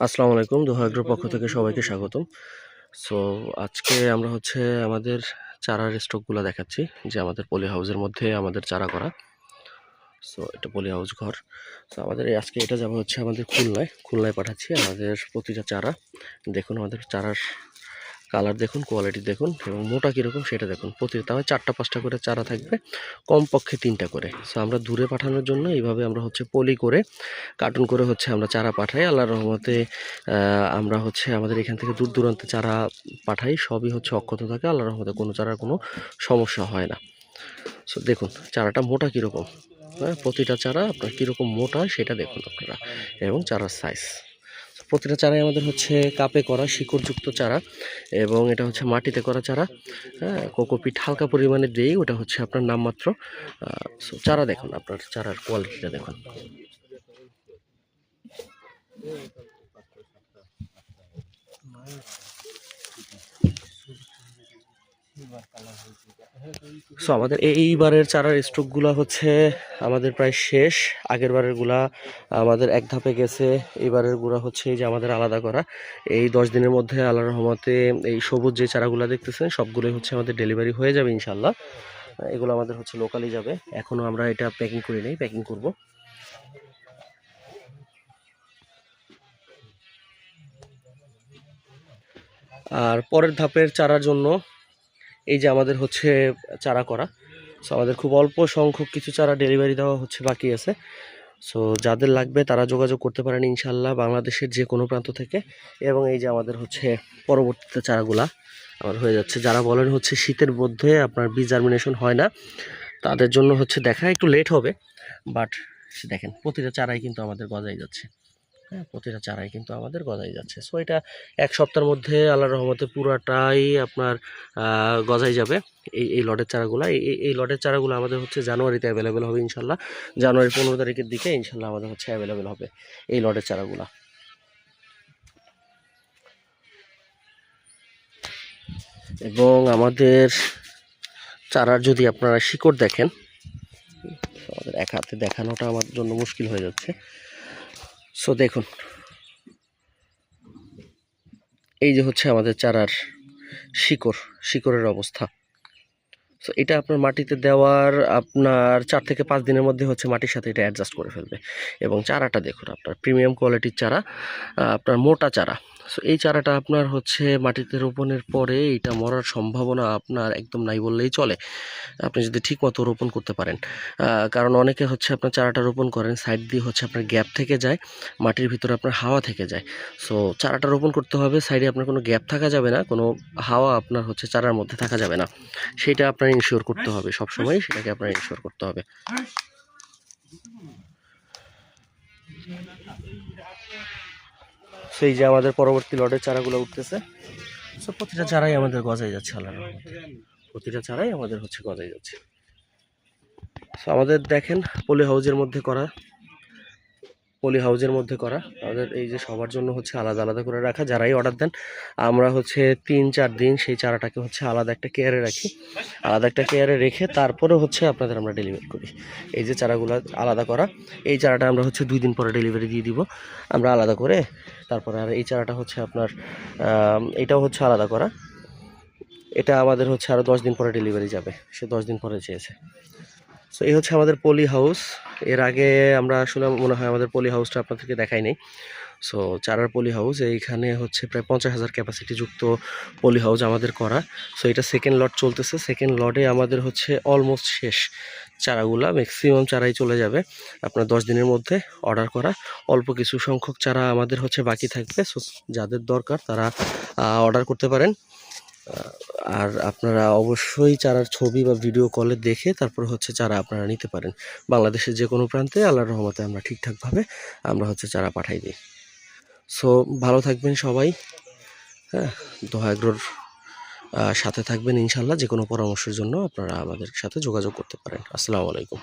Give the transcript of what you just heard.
আসসালামু আলাইকুম। দোহাগ্র পক্ষ থেকে সবাইকে স্বাগতম। সো আজকে আমরা হচ্ছে আমাদের চারার স্টকগুলো দেখাচ্ছি, যে আমাদের পলি হাউসের মধ্যে আমাদের চারা করা। সো এটা পলি হাউস ঘর। সো আমাদের আজকে এটা যাবে হচ্ছে আমাদের খুলনায়। খুলনায় পাঠাচ্ছি আমাদের প্রতিটা চারা। দেখুন আমাদের চারার কালার দেখুন, কোয়ালিটি দেখুন এবং মোটা কীরকম সেটা দেখুন। প্রতি তাও চারটা, পাঁচটা করে চারা থাকবে, কমপক্ষে তিনটা করে। সো আমরা দূরে পাঠানোর জন্য এইভাবে আমরা হচ্ছে পলি করে কার্টুন করে হচ্ছে আমরা চারা পাঠাই। আল্লাহর রহমতে আমরা হচ্ছে আমাদের এখান থেকে দূর দূরান্তে চারা পাঠাই, সবই হচ্ছে অক্ষত থাকে। আল্লাহর রহমতে কোনো চারার কোনো সমস্যা হয় না। সো দেখুন, চারাটা মোটা কীরকম? হ্যাঁ প্রতিটা চারা আপনার কীরকম মোটা সেটা দেখুন আপনারা এবং চারার সাইজ প্রতিটা চারাই আমাদের হচ্ছে কাপে করা, শিকড়যুক্ত চারা এবং এটা হচ্ছে মাটিতে করা চারা। হ্যাঁ কোকোপিট হালকা পরিমাণে দিয়েই ওটা হচ্ছে আপনার নামমাত্র চারা দেখুন, আপনার চারার কোয়ালিটিটা দেখুন। সো আমাদের এইবারের চারার স্ট্রোকগুলো হচ্ছে আমাদের প্রায় শেষ। আগের বারেরগুলা আমাদের এক ধাপে গেছে। এইবারেরগুলা হচ্ছে যে আমাদের আলাদা করা। এই দশ দিনের মধ্যে আল্লাহ রহমতে এই সবুজ যে চারাগুলো দেখতেছেন, সবগুলোই হচ্ছে আমাদের ডেলিভারি হয়ে যাবে ইনশাল্লাহ এগুলো আমাদের হচ্ছে লোকালি যাবে। এখনও আমরা এটা প্যাকিং করি নেই প্যাকিং করব। আর পরের ধাপের চারার জন্য এই যে আমাদের হচ্ছে চারা করা। সো আমাদের খুব অল্প সংখ্যক কিছু চারা ডেলিভারি দেওয়া হচ্ছে, বাকি আছে। সো যাদের লাগবে তারা যোগাযোগ করতে পারেন ইনশাল্লাহ বাংলাদেশের যে কোনো প্রান্ত থেকে। এবং এই যে আমাদের হচ্ছে পরবর্তীতে চারাগুলা আমার হয়ে যাচ্ছে। যারা বলেন হচ্ছে শীতের মধ্যে আপনার বীজ জার্মিনেশন হয় না, তাদের জন্য হচ্ছে দেখা একটু লেট হবে। বাট দেখেন, প্রতিটা চারাই কিন্তু আমাদের গজাই যাচ্ছে। হ্যাঁ প্রতিটা চারাই কিন্তু আমাদের গজাই যাচ্ছে। সো এটা এক সপ্তাহের মধ্যে আল্লাহ রহমতে পুরাটাই আপনার গজাই যাবে। এই এই লটের চারাগুলো, এই- এই লটের চারাগুলো আমাদের হচ্ছে জানুয়ারিতে অ্যাভেলেবেল হবে ইনশাল্লাহ জানুয়ারি পনেরো তারিখের দিকে ইনশাল্লাহ আমাদের হচ্ছে অ্যাভেলেবেল হবে এই লটের চারাগুলা। এবং আমাদের চারার যদি আপনারা শিকড় দেখেন, আমাদের এক হাতে দেখানোটা আমার জন্য মুশকিল হয়ে যাচ্ছে। সো দেখুন। এই যে হচ্ছে আমাদের চারার শিকড়, শিকড়ের অবস্থা। সো এটা আপনার মাটিতে দেওয়ার আপনার চার থেকে পাঁচ দিনের মধ্যে হচ্ছে মাটির সাথে এটা অ্যাডজাস্ট করে ফেলবে। এবং চারাটা দেখুন, আপনার প্রিমিয়াম কোয়ালিটির চারা আপনার মোটা চারা। সো এই চারাটা আপনার হচ্ছে মাটিতে রোপণের পরে এটা মরার সম্ভাবনা আপনার একদম নাই বললেই চলে। আপনি যদি ঠিক মতো রোপণ করতে পারেন। কারণ অনেকে হচ্ছে আপনার চারাটা রোপণ করেন, সাইড দিয়ে হচ্ছে আপনার গ্যাপ থেকে যায়, মাটির ভিতরে আপনার হাওয়া থেকে যায়। সো চারাটা রোপণ করতে হবে, সাইডে আপনার কোনো গ্যাপ থাকা যাবে না, কোনো হাওয়া আপনার হচ্ছে চারার মধ্যে থাকা যাবে না। সেটা আপনার ইনশিওর করতে হবে, সবসময় সেটাকে আপনার ইনশিওর করতে হবে। সেই যে আমাদের পরবর্তী লটের চারাগুলো উঠতেছে। সো প্রতিটা চারাই আমাদের গজাই যাচ্ছে আল্লাহর প্রতিটা চারাই আমাদের হচ্ছে গজাই যাচ্ছে। সো আমাদের দেখেন পলি হাউজের মধ্যে করা পলি হাউজের মধ্যে করা। আমাদের এই যে সবার জন্য হচ্ছে আলাদা আলাদা করে রাখা। যারাই অর্ডার দেন, আমরা হচ্ছে তিন, চার দিন সেই চারাটাকে হচ্ছে আলাদা একটা কেয়ারে রাখি। আলাদা একটা কেয়ারে রেখে তারপরে হচ্ছে আপনাদের আমরা ডেলিভারি করি। এই যে চারাগুলো আলাদা করা, এই চারাটা আমরা হচ্ছে দুই দিন পরে ডেলিভারি দিয়ে দিব। আমরা আলাদা করে তারপরে আর এই চারাটা হচ্ছে আপনার এটাও হচ্ছে আলাদা করা। এটা আমাদের হচ্ছে আরও দশ দিন পরে ডেলিভারি যাবে। সে দশ দিন পরে চেয়েছে। সো এই হচ্ছে আমাদের পলি হাউস। এর আগে আমরা আসলে মনে হয় আমাদের পলি হাউসটা আপনাদেরকে দেখাই নাই। সো চারার পলি হাউস, এইখানে হচ্ছে প্রায় পঞ্চাশ হাজার ক্যাপাসিটি যুক্ত পলি হাউস আমাদের করা। সো এটা সেকেন্ড লট চলতেছে। সেকেন্ড লটে আমাদের হচ্ছে অলমোস্ট শেষ চারাগুলা। ম্যাক্সিমাম চারাই চলে যাবে আপনার দশ দিনের মধ্যে অর্ডার করা। অল্প কিছু সংখ্যক চারা আমাদের হচ্ছে বাকি থাকবে। সো যাদের দরকার তারা অর্ডার করতে পারেন। আর আপনারা অবশ্যই চারার ছবি বা ভিডিও কলে দেখে তারপর হচ্ছে চারা আপনারা নিতে পারেন। বাংলাদেশের যে কোনো প্রান্তে আল্লাহর রহমতে আমরা ঠিকঠাকভাবে আমরা হচ্ছে চারা পাঠাই দিই। সো ভালো থাকবেন সবাই। হ্যাঁ দোহাগ্রোর সাথে থাকবেন ইনশাল্লাহ। যে কোনো পরামর্শের জন্য আপনারা আমাদের সাথে যোগাযোগ করতে পারেন। আসসালামু আলাইকুম।